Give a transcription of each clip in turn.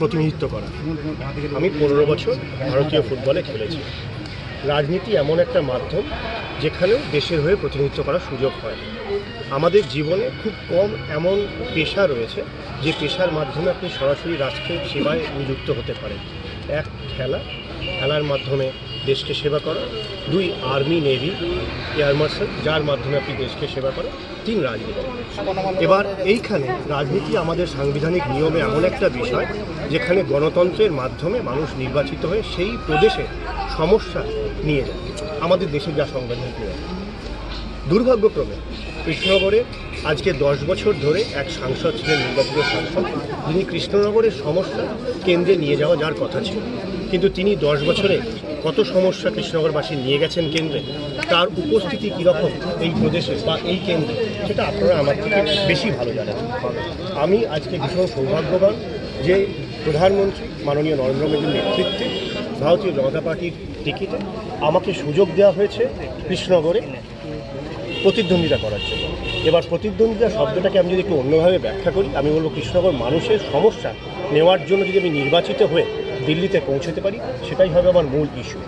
প্রতিনিধিত্ব করা। আমি পনেরো বছর ভারতীয় ফুটবলে খেলেছি। রাজনীতি এমন একটা মাধ্যম যেখানেও দেশের হয়ে প্রতিনিধিত্ব করার সুযোগ হয় আমাদের জীবনে খুব কম এমন পেশা রয়েছে যে পেশার মাধ্যমে আপনি সরাসরি রাষ্ট্রের সেবায় নিযুক্ত হতে পারেন। এক খেলা, খেলার মাধ্যমে দেশকে সেবা করা। দুই আর্মি নেভি এয়ার মার্শাল যার মাধ্যমে আপনি দেশকে সেবা করেন। তিন, রাজনীতি। এবার এইখানে রাজনীতি আমাদের সাংবিধানিক নিয়মে এমন একটা বিষয়, যেখানে গণতন্ত্রের মাধ্যমে মানুষ নির্বাচিত হয়ে সেই প্রদেশে সমস্যা নিয়ে যায়। আমাদের দেশের যা সংবিধানিক নিয়ম। দুর্ভাগ্যক্রমে কৃষ্ণনগরে আজকে দশ বছর ধরে এক সাংসদ ছিলেন নির্বাচিত সাংসদ। যিনি কৃষ্ণনগরের সমস্যা কেন্দ্রে নিয়ে যাওয়া যার কথা ছিল। কিন্তু তিনি দশ বছরে কত সমস্যা কৃষ্ণনগরবাসী নিয়ে গেছেন কেন্দ্রে? তার উপস্থিতি কীরকম এই প্রদেশে বা এই কেন্দ্রে? সেটা আপনারা আমার থেকে বেশি ভালো জানেন। আমি আজকে ভীষণ সৌভাগ্যবান যে প্রধানমন্ত্রী মাননীয় নরেন্দ্র মোদীর নেতৃত্বে ভারতীয় জনতা পার্টির টিকিটে আমাকে সুযোগ দেওয়া হয়েছে কৃষ্ণনগরে প্রতিদ্বন্দ্বিতা করার জন্য। এবার প্রতিদ্বন্দ্বিতা শব্দটাকে আমি যদি একটু অন্যভাবে ব্যাখ্যা করি, আমি বলব কৃষ্ণনগর মানুষের সমস্যা নেওয়ার জন্য যদি আমি নির্বাচিত হয়ে দিল্লিতে পৌঁছতে পারি, সেটাই হবে আমার মূল ইস্যু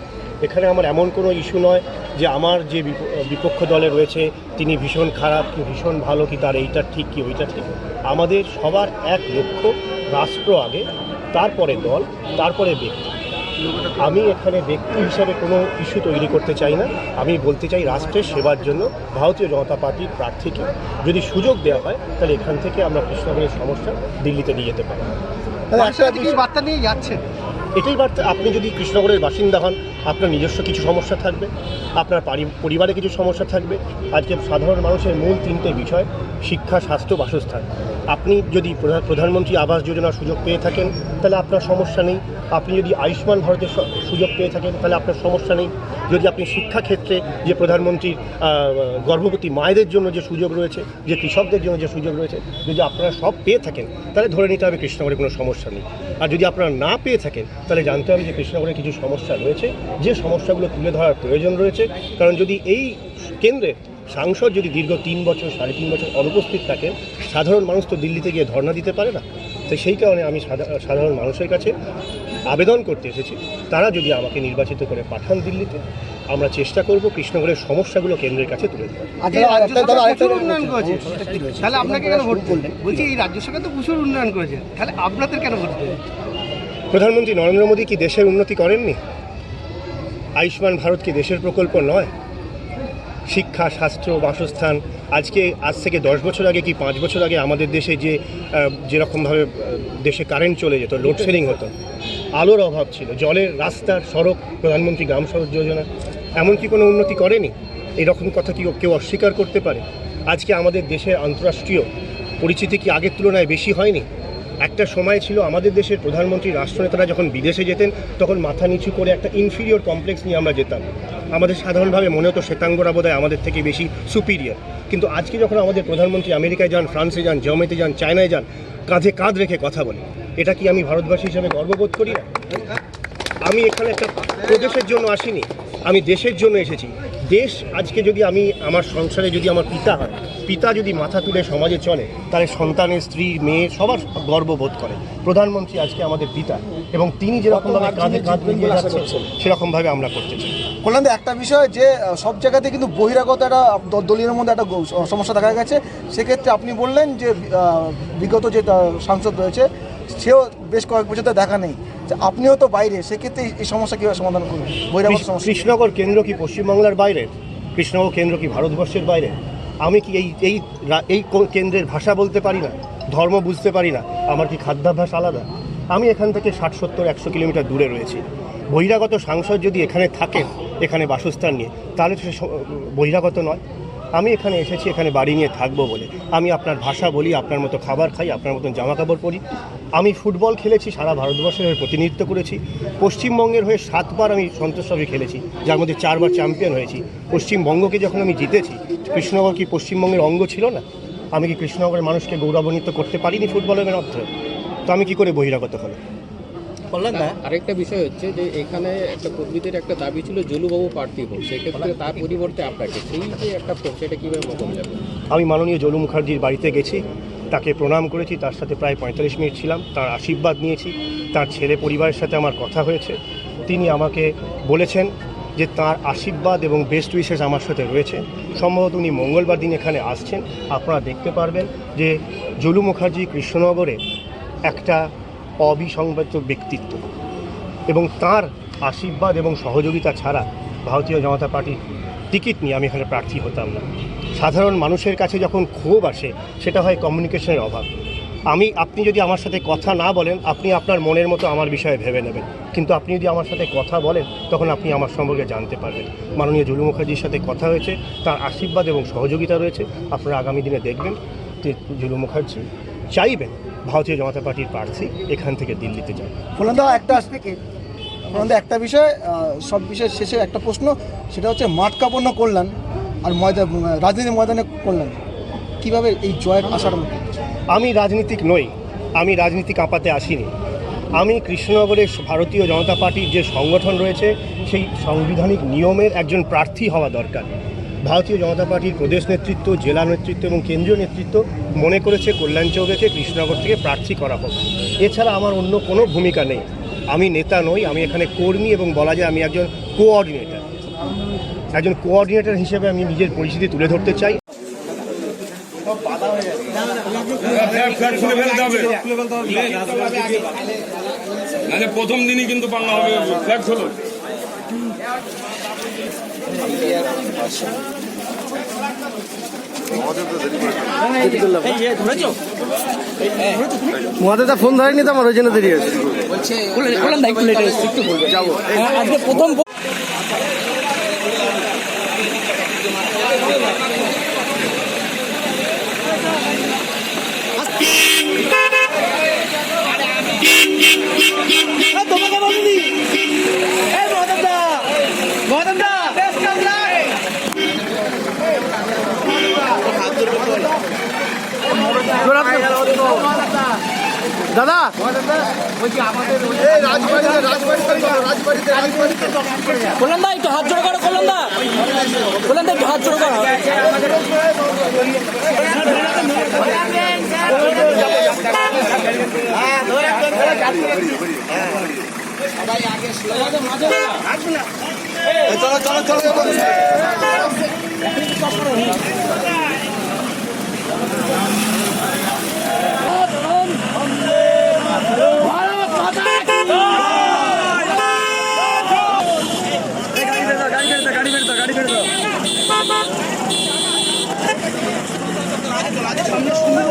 এখানে আমার এমন কোনো ইস্যু নয় যে আমার যে বিপ- বিপক্ষ দলে রয়েছে, তিনি ভীষণ খারাপ, কি ভীষণ ভালো, কি তার এইটা ঠিক, কি ওইটা ঠিক। আমাদের সবার এক লক্ষ্য, রাষ্ট্র আগে, তারপরে দল, তারপরে ব্যক্তি। আমি এখানে ব্যক্তি হিসাবে কোনো ইস্যু তৈরি করতে চাই না। আমি বলতে চাই রাষ্ট্রের সেবার জন্য ভারতীয় জনতা পার্টির প্রার্থীকে যদি সুযোগ দেওয়া হয়, তাহলে এখান থেকে আমরা কৃষ্ণনগরের সমস্যা দিল্লিতে নিয়ে যেতে পারি। বার্তা নিয়ে যাচ্ছেন? এটাই বার্তা। আপনি যদি কৃষ্ণনগরের বাসিন্দা হন আপনার নিজস্ব কিছু সমস্যা থাকবে, আপনার পারি- পরিবারে কিছু সমস্যা থাকবে। আজকে সাধারণ মানুষের মূল তিনটে বিষয়, শিক্ষা, স্বাস্থ্য, বাসস্থান। আপনি যদি প্রধা- প্রধানমন্ত্রী আবাস যোজনার সুযোগ পেয়ে থাকেন, তাহলে আপনার সমস্যা নেই। আপনি যদি আয়ুষ্মান ভারতের সুযোগ পেয়ে থাকেন, তাহলে আপনার সমস্যা নেই। যদি আপনি শিক্ষাক্ষেত্রে যে প্রধানমন্ত্রীর গর্ভবতী মায়েদের জন্য যে সুযোগ রয়েছে, যে কৃষকদের জন্য যে সুযোগ রয়েছে, যদি আপনারা সব পেয়ে থাকেন, তাহলে ধরে নিতে হবে কৃষ্ণনগরে কোনো সমস্যা নেই। আর যদি আপনারা না পেয়ে থাকেন, তাহলে জানতে হবে যে কৃষ্ণনগরে কিছু সমস্যা রয়েছে। যে সমস্যাগুলো তুলে ধরার প্রয়োজন রয়েছে কারণ যদি এই কেন্দ্রে সাংসদ যদি দীর্ঘ তিন বছর সাড়ে তিন বছর অনুপস্থিত থাকেন সাধারণ মানুষ তো দিল্লিতে গিয়ে ধর্ণা দিতে পারে না। তো সেই কারণে আমি সাধা- সাধারণ মানুষের কাছে আবেদন করতে এসেছি তারা যদি আমাকে নির্বাচিত করে পাঠান দিল্লিতে আমরা চেষ্টা করব কৃষ্ণনগরের সমস্যাগুলো কেন্দ্রের কাছে তুলে উন্নয়ন করেছে? তাহলে আপনাকে কেন ভোট করলেন বলছি এই রাজ্য সরকার তো প্রচুর উন্নয়ন করেছে। তাহলে আপনাদের কেন ভোট প্রধানমন্ত্রী নরেন্দ্র মোদী কি দেশের উন্নতি করেননি? আয়ুষ্মান ভারত কি দেশের প্রকল্প নয়? শিক্ষা স্বাস্থ্য বাসস্থান আজকে আজ থেকে দশ বছর আগে কি পাঁচ বছর আগে আমাদের দেশে যে যেরকমভাবে দেশে কারেন্ট চলে যেত লোডশেডিং হতো আলোর অভাব ছিল জলের রাস্তার সড়ক প্রধানমন্ত্রী গ্রাম সড়ক যোজনা এমন কি কোনো উন্নতি করেনি? এরকম কথা কি কেউ অস্বীকার করতে পারে? আজকে আমাদের দেশের আন্তঃরাষ্ট্রীয় পরিচিতি কি আগের তুলনায় বেশি হয়নি? একটা সময় ছিল আমাদের দেশের প্রধানমন্ত্রী, রাষ্ট্রনেতারা যখন বিদেশে যেতেন, তখন মাথা নিচু করে একটা ইনফিরিয়র কমপ্লেক্স নিয়ে আমরা যেতাম। আমাদের সাধারণভাবে মনে হতো শ্বেতাঙ্গরা বোধহয় আমাদের থেকে বেশি সুপিরিয়র কিন্তু আজকে যখন আমাদের প্রধানমন্ত্রী আমেরিকায় যান, ফ্রান্সে যান, জার্মানিতে যান, চায়নায় যান, কাঁধে কাঁধ রেখে কথা বলে, এটা কি আমি ভারতবাসী হিসেবে গর্ববোধ করি না? আমি এখানে একটা প্রদেশের জন্য আসিনি, আমি দেশের জন্য এসেছি। দেশ আজকে যদি আমি আমার সংসারে যদি আমার পিতা হয় পিতা যদি মাথা তুলে সমাজে চলে তাহলে সন্তানের স্ত্রী মেয়ে সবার গর্ববোধ করে। প্রধানমন্ত্রী আজকে আমাদের পিতা এবং তিনি যেরকমভাবে কাঁধে কাঁধ মিলিয়ে যাচ্ছেন সেরকমভাবে আমরা করতে চাই। কল্যাণ একটা বিষয় যে সব জায়গাতে কিন্তু বহিরাগত একটা দলীয় মধ্যে একটা সমস্যা দেখা গেছে। সেক্ষেত্রে আপনি বললেন যে বিগত যে সাংসদ রয়েছে সেও বেশ কয়েক বছর দেখা নেই। যে আপনিও তো বাইরে সেক্ষেত্রে এই- সমস্যা কীভাবে সমাধান করবেন? বহিরাগত সমস্যা কৃষ্ণনগর কেন্দ্র কি পশ্চিমবাংলার বাইরে? কৃষ্ণনগর কেন্দ্র কি ভারতবর্ষের বাইরে? আমি কি এই এই এই কেন্দ্রের ভাষা বলতে পারি না? ধর্ম বুঝতে পারি না? আমার কি খাদ্যাভ্যাস আলাদা? আমি এখান থেকে ষাট, সত্তর, একশো কিলোমিটার দূরে রয়েছি। বহিরাগত সাংসদ যদি এখানে থাকেন, এখানে বাসস্থান নিয়ে, তাহলে সে বহিরাগত নয়। আমি এখানে এসেছি, এখানে বাড়ি নিয়ে থাকব বলে। আমি আপনার ভাষা বলি, আপনার মতো খাবার খাই, আপনার মতন জামা কাপড় পরি। আমি ফুটবল খেলেছি সারা ভারতবর্ষের হয়ে প্রতিনিধিত্ব করেছি। পশ্চিমবঙ্গের হয়ে সাতবার আমি সন্তোষ ট্রফি খেলেছি যার মধ্যে চারবার চ্যাম্পিয়ন হয়েছি। পশ্চিমবঙ্গকে যখন আমি জিতেছি কৃষ্ণনগর কি পশ্চিমবঙ্গের অঙ্গ ছিল না? আমি কি কৃষ্ণনগরের মানুষকে গৌরবান্বিত করতে পারিনি ফুটবলের মাধ্যমে তো আমি কি করে বহিরাগত হলো দা? আরেকটা বিষয় হচ্ছে যে এখানে একটা কর্মীদের একটা দাবি ছিল জলুবাবু প্রার্থী হোক। সেক্ষেত্রে তার পরিবর্তে আপনাকে সেই যে একটা সেটা কীভাবে মোকাবিলা আমি মাননীয় জলু মুখার্জির বাড়িতে গেছি তাকে প্রণাম করেছি, তার সাথে প্রায় পঁয়তাল্লিশ মিনিট ছিলাম, তার আশীর্বাদ নিয়েছি, তার ছেলে পরিবারের সাথে আমার কথা হয়েছে। তিনি আমাকে বলেছেন যে তার আশীর্বাদ এবং বেস্ট উইশেস আমার সাথে রয়েছে। সম্ভবত উনি মঙ্গলবার দিন এখানে আসছেন। আপনারা দেখতে পারবেন যে জলু মুখার্জি কৃষ্ণনগরে একটা অবিসংবাদিত ব্যক্তিত্ব এবং তার আশীর্বাদ এবং সহযোগিতা ছাড়া ভারতীয় জনতা পার্টির টিকিট নিয়ে আমি এখানে প্রার্থী হতাম না। সাধারণ মানুষের কাছে যখন ক্ষোভ আসে, সেটা হয় কমিউনিকেশনের অভাব। আমি, আপনি যদি আমার সাথে কথা না বলেন, আপনি আপনার মনের মতো আমার বিষয়ে ভেবে নেবেন। কিন্তু আপনি যদি আমার সাথে কথা বলেন, তখন আপনি আমার সম্পর্কে জানতে পারবেন। মাননীয় জুলু মুখার্জির সাথে কথা হয়েছে, তার আশীর্বাদ এবং সহযোগিতা রয়েছে। আপনারা আগামী দিনে দেখবেন যে জুলু মুখার্জি চাইবেন ভারতীয় জনতা পার্টির প্রার্থী এখান থেকে দিল্লিতে যান। ফোনদা একটা ফোনদা একটা বিষয় সব বিষয়ের শেষে একটা প্রশ্ন, সেটা হচ্ছে মাঠ কাপড় কল্যাণ। আর ময়দান, রাজনীতির ময়দানে কল্যাণ কীভাবে এই জয়ের আশার মধ্যে আমি রাজনীতিক নই, আমি রাজনীতি কাঁপাতে আসিনি। আমি কৃষ্ণনগরের ভারতীয় জনতা পার্টির যে সংগঠন রয়েছে, সেই সাংবিধানিক নিয়মের একজন প্রার্থী হওয়া দরকার। ভারতীয় জনতা পার্টির প্রদেশ নেতৃত্ব, জেলা নেতৃত্ব এবং কেন্দ্রীয় নেতৃত্ব মনে করেছে কল্যাণ চৌবেকে কৃষ্ণনগর থেকে প্রার্থী করা হোক। এছাড়া আমার অন্য কোনো ভূমিকা নেই। আমি নেতা নই, আমি এখানে কর্মী এবং বলা যায় আমি একজন কোঅর্ডিনেটর একজন কোঅর্ডিনেটর হিসেবে আমি নিজের পরিস্থিতি তুলে ধরতে চাই। প্রথম দিনই কিন্তু পাঙ্গা হবে ফ্ল্যাগ খোলো ফোন ধরেনি তো আমার ওই জন্য দেরি হয়েছে। আজকে প্রথম দাদা! দা একটু হাত জোড়ো করো কল্যাণ দা একটু হাত জোড়ো করো। চলো চলো চলো। 这个垃圾